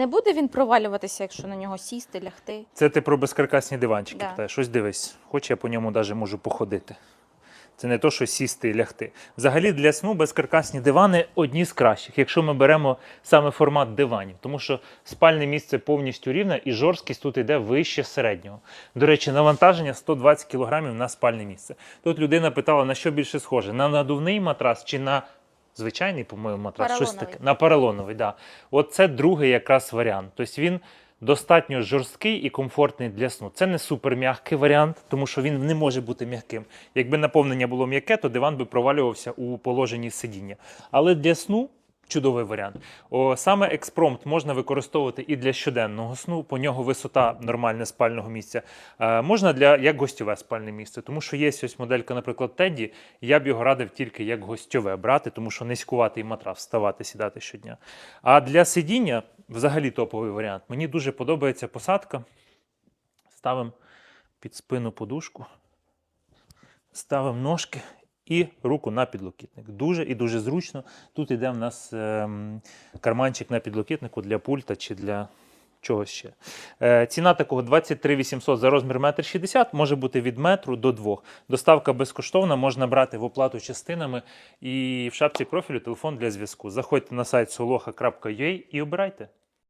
Не буде він провалюватися, якщо на нього сісти, лягти. Це ти про безкаркасні диванчики Да. питаєш. Щось дивись, хоч я по ньому навіть можу походити. Це не то, що сісти і лягти. Взагалі для сну безкаркасні дивани одні з кращих, якщо ми беремо саме формат диванів, тому що спальне місце повністю рівне і жорсткість тут йде вище середнього. До речі, навантаження 120 кг на спальне місце. Тут людина питала, на що більше схоже: на надувний матрас чи на звичайний, по-моєму, матрас, щось таке. На поролоновий, да. От це другий якраз варіант. Тобто він достатньо жорсткий і комфортний для сну. Це не суперм'який варіант, тому що він не може бути м'яким. Якби наповнення було м'яке, то диван би провалювався у положенні сидіння. Але для сну. Чудовий варіант. О, саме експромт можна використовувати і для щоденного сну. По нього висота нормальне спального місця. Е, можна для як гостьове спальне місце, тому що є ось моделька, наприклад, Тедді. Я б його радив тільки як гостьове брати, тому що низькуватий матрас вставати, сідати щодня. А для сидіння взагалі топовий варіант. Мені дуже подобається посадка. Ставимо під спину подушку, ставимо ножки і руку на підлокітник. Дуже і дуже зручно. Тут іде в нас ем, карманчик на підлокітнику для пульта чи для чогось ще. Е, ціна такого 23 800 за розмір 1,60 м, може бути від метру до двох. Доставка безкоштовна, можна брати в оплату частинами. І в шапці профілю телефон для зв'язку. Заходьте на сайт soloha.ua і обирайте.